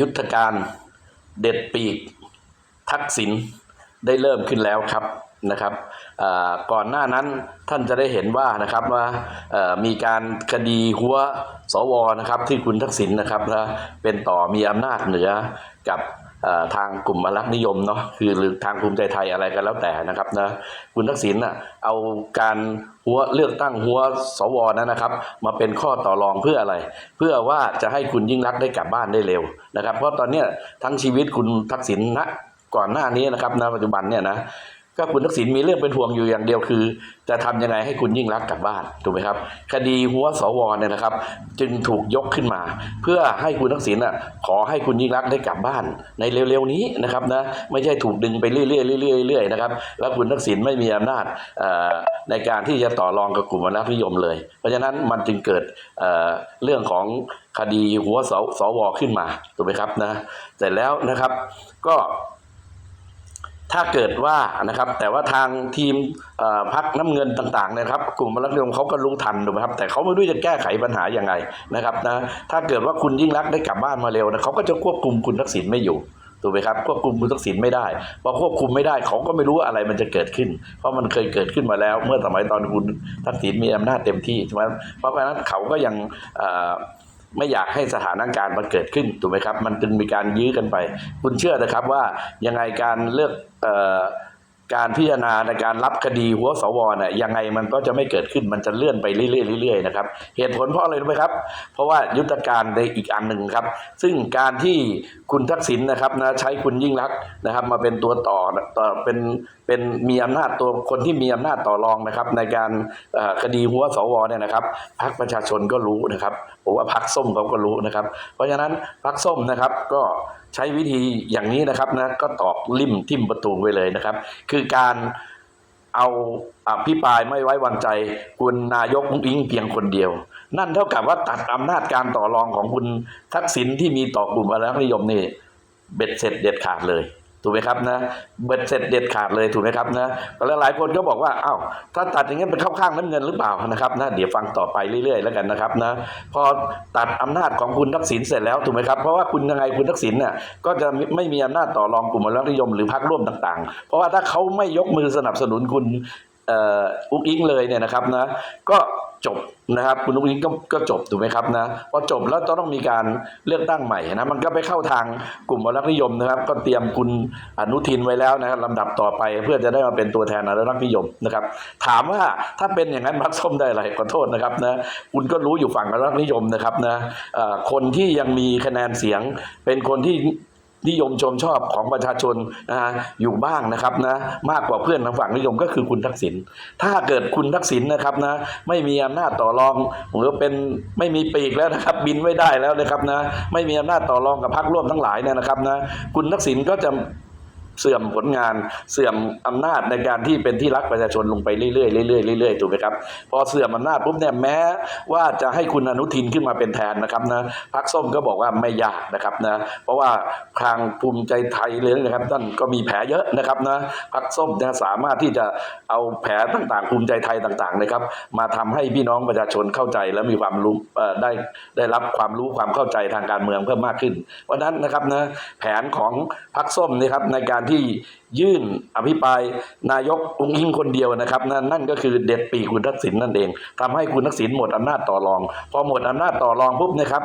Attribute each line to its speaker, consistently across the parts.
Speaker 1: ยุทธการเด็ดปีกทักษิณได้เริ่มขึ้นแล้วครับนะครับก่อนหน้านั้นท่านจะได้เห็นว่านะครับว่ามีการคดีหัวสวนะครับที่คุณทักษิณนะครับเป็นต่อมีอำนาจเหนือกับ ทางกลุ่มอรักนิยมเนาะคือหรือทางภูมิใจไทยอะไรกันแล้วแต่นะครับนะคุณทักษิณน่ะเอาการหัวเลือกตั้งหัวสวนั้นนะครับ มาเป็นข้อต่อรองเพื่ออะไร เพื่อว่าจะให้คุณยิ่งรักได้กลับบ้านได้เร็วนะครับ เพราะตอนเนี้ยทั้งชีวิตคุณทักษิณนะก่อนหน้านี้นะครับณปัจจุบันเนี่ยนะ ก็คุณทักษิณมีเรื่องเป็นห่วงอยู่อย่างเดียวคือ จะทำยังไงให้คุณยิ่งรักกลับบ้านถูกไหมครับ คดีหัวสวเนี่ยนะครับ จึงถูกยกขึ้นมา เพื่อให้คุณทักษิณอะขอให้คุณยิ่งรักได้กลับบ้านในเร็วๆนี้นะครับนะไม่ใช่ถูกดึงไปเรื่อยๆเรื่อยๆเรื่อยๆนะครับแล้วคุณทักษิณไม่มีอำนาจในการที่จะต่อรองกับกลุ่มอนุพิยมเลย เพราะฉะนั้นมันจึงเกิดเเรื่องของคดีหัวสสวขึ้นมาถูกไหมครับนะเสร็จแล้วนะครับก็ ถ้าเกิดว่านะครับ แต่ว่าทางทีมพักน้ำเงินต่างๆนะครับ กลุ่มรัฐนิยมเขาก็รู้ทันถูกไหมครับ แต่เขาไม่รู้จะแก้ไขปัญหายังไงนะครับนะถ้าเกิดว่าคุณยิ่งรักได้กลับบ้านมาเร็วนะเขาก็จะควบคุมคุณทักษิณไม่อยู่ถูกไหมครับควบคุมคุณทักษิณไม่ได้พอควบคุมไม่ได้เขาก็ไม่รู้ว่าอะไรมันจะเกิดขึ้น เพราะมันเคยเกิดขึ้นมาแล้ว เมื่อสมัยตอนคุณทักษิณมีอำนาจเต็มที่ใช่ไหมเพราะฉะนั้นเขาก็ยังอ ไม่อยากให้สถานการณ์มันเกิดขึ้นถูกไหมครับ มันจึงมีการยื้อกันไป คุณเชื่อนะครับว่ายังไงการเลือกเอ การพิจารณาในการรับคดีหัวสวเนี่ยยังไงมันก็จะไม่เกิดขึ้นมันจะเลื่อนไปเรื่อยๆๆนะครับ เหตุผลเพราะอะไรรู้ไหมครับ เพราะว่ายุทธการในอีกอันหนึ่งครับ ซึ่งการที่คุณทักษิณนะครับนะใช้คุณยิ่งรักนะครับ มาเป็นตัวต่อต่อเป็นเป็นมีอำนาจตัวคนที่มีอำนาจต่อรองนะครับ ในการคดีหัวสวเนี่ยนะครับพรรคประชาชนก็รู้นะครับผมว่าพรรคส้มเขาก็รู้นะครับ เพราะฉะนั้นพรรคส้มนะครับก็ ใช้วิธีอย่างนี้นะครับนะก็ตอกลิ่มทิ่มประตูไว้เลยนะครับ คือการเอาอภิปรายไม่ไว้วางใจ คุณนายกอุ้งอิงเพียงคนเดียว นั่นเท่ากับว่าตัดอำนาจการต่อรองของคุณทักษิณที่มีต่อกลุ่มอนุรักษ์นิยมนี่เบ็ดเสร็จเด็ดขาดเลย ถูกไหมครับนะเบ็ดเสร็จเด็ดขาดเลยถูกไหมครับนะแล้วหลายคนก็บอกว่าอ้าวถ้าตัดอย่างนี้นเป็นเข้าข้างน้ำเงินหรือเปล่านะครับนะเดี๋ยวฟังต่อไปเรื่อยๆ แล้วกันนะครับนะพอตัดอำนาจของคุณทักษิณเสร็จแล้วถูกไหมครับเพราะว่าคุณยังไงคุณทักษิณเนี่ยก็จะไม่มีอำนาจต่อรองกลุ่มอนุรักษนิยมหรือพรรคร่วมต่างๆ เพราะว่าถ้าเขาไม่ยกมือสนับสนุนคุณอุ้งอิงเลยเนี่ยนะครับนะก็จบ นะครับคุณอุ้งอิงก็ก็จบถูกไหมครับนะพอจบแล้วต้องมีการเลือกตั้งใหม่นะมันก็ไปเข้าทางกลุ่มอนุรักษ์นิยมนะครับ ก็เตรียมคุณอนุทินไว้แล้วนะครับลำดับต่อไปเพื่อจะได้มาเป็นตัวแทนอนุรักษ์นิยมนะครับ ถามว่าถ้าเป็นอย่างนั้นพรรคส้มได้อะไรขอโทษนะครับนะคุณก็รู้อยู่ฝั่งอนุรักษ์นิยมนะครับนะคนที่ยังมีคะแนนเสียงเป็นคนที่ นิยมชมชอบของประชาชนนะฮะอยู่บ้างนะครับนะมากกว่าเพื่อนทางฝั่งนิยมก็คือคุณทักษิณถ้าเกิดคุณทักษิณนะครับนะไม่มีอำนาจต่อรองหรือเป็นไม่มีปีกแล้วนะครับบินไม่ได้แล้วนะครับนะไม่มีอำนาจต่อรองกับพรรคร่วมทั้งหลายเนี่ยนะครับนะคุณทักษิณก็จะ เสื่อมผลงานเสื่อมอำนาจในการที่เป็นที่รักประชาชนลงไปเรื่อยๆเรื่อยๆเรื่อยๆถูกไหมครับพอเสื่อมอำนาจปุ๊บเนี่ยแม้ว่าจะให้คุณอนุทินขึ้นมาเป็นแทนนะครับนะพรรคส้มก็บอกว่าไม่ยากนะครับนะเพราะว่าทางภูมิใจไทยเลยนะครับท่านก็มีแผลเยอะนะครับนะพรรคส้มเนี่ยสามารถที่จะเอาแผลต่างๆ ภูมิใจไทยต่างๆนะครับ มาทำให้พี่น้องประชาชนเข้าใจและมีความรู้ได้ได้รับความรู้ความเข้าใจทางการเมืองเพิ่มมากขึ้น เพราะนั้นนะครับนะแผนของพรรคส้มนี่ครับในการที่ยื่นอภิปรายนายกอุ้งอิงคนเดียวนะครับ นั่นนั่นก็คือเด็ดปีคุณทักษิณนั่นเองทำให้คุณทักษิณหมดอำนาจต่อรอง พอหมดอำนาจต่อรองปุ๊บนะครับ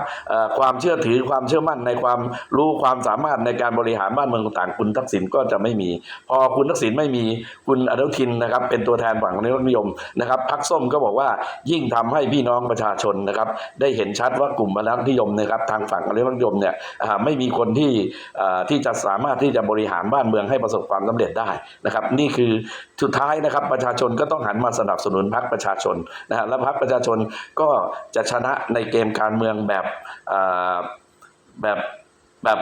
Speaker 1: ความเชื่อถือความเชื่อมั่นในความรู้ความสามารถในการบริหารบ้านเมืองต่างคุณทักษิณก็จะไม่มี พอคุณทักษิณไม่มีคุณอนุทินนะครับ เป็นตัวแทนฝั่งนิยมนะครับพรรคส้มก็บอกว่ายิ่งทำให้พี่น้องประชาชนนะครับ ได้เห็นชัดว่ากลุ่มอนุรักษนิยมนะครับ ทางฝั่งอนุรักษนิยมเนี่ยไม่มีคนที่ที่จะสามารถที่จะบริหารบ้านเมืองให้ประสบความสำเร็จได้นะครับ นี่คือสุดท้ายนะครับประชาชนก็ต้องหันมาสนับสนุนพรรคประชาชนนะฮะและพรรคประชาชนก็จะชนะในเกมการเมืองแบบแบบแบบ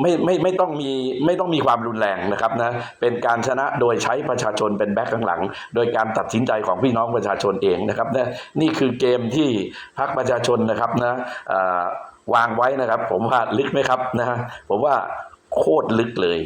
Speaker 1: ไม่ไม่ไม่ต้องมีไม่ต้องมีความรุนแรงนะครับนะเป็นการชนะโดยใช้ประชาชนเป็นแบ็คข้างหลัง โดยการตัดสินใจของพี่น้องประชาชนเองนะครับนะนี่คือเกมที่พรรคประชาชนนะครับนะวางไว้นะครับ ผมว่าลึกไหมครับนะผมว่าโคตรลึกเลย